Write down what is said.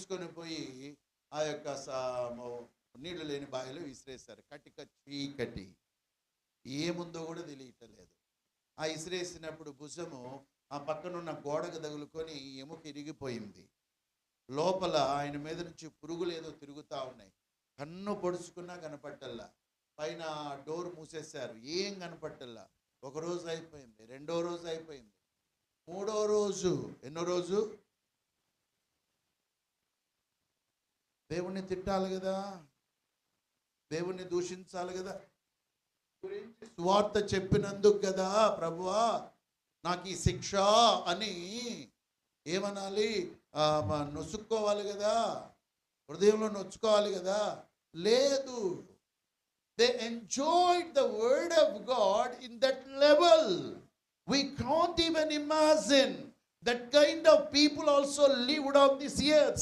తీసుకొని పోయి ఆ యొక్క సా- నీళ్ళు లేని బావిలో విసిరేశారు. కటిక చీకటి. ఏముందో కూడా తెలియటలేదు. ఆ ఇసిరేసినప్పుడు భుజము ఆ పక్కనున్న గోడకు తగులుకొని ఎముక ఇరిగిపోయింది. లోపల ఆయన మీద నుంచి పురుగులు ఏదో తిరుగుతూ ఉన్నాయి. కన్ను పొడుచుకున్నా కనపట్టల్లా. పైన డోర్ మూసేశారు. ఏం కనపట్టల్లా? ఒక రోజు అయిపోయింది. రెండో రోజు అయిపోయింది. మూడో రోజు. ఎన్నో రోజు? దేవుణ్ణి తిట్టాలి కదా. దేవుణ్ణి దూషించాలి కదా. గురించి సువార్త చెప్పినందుకు కదా ప్రభువా నాకు ఈ శిక్ష అని ఏమనాలి? నొసుక్కోవాలి నొచ్చుకోవాలి కదా. హృదయంలో నొచ్చుకోవాలి కదా. లేదు. They enjoyed the word of God in that level we can't even imagine that kind of people also lived of this year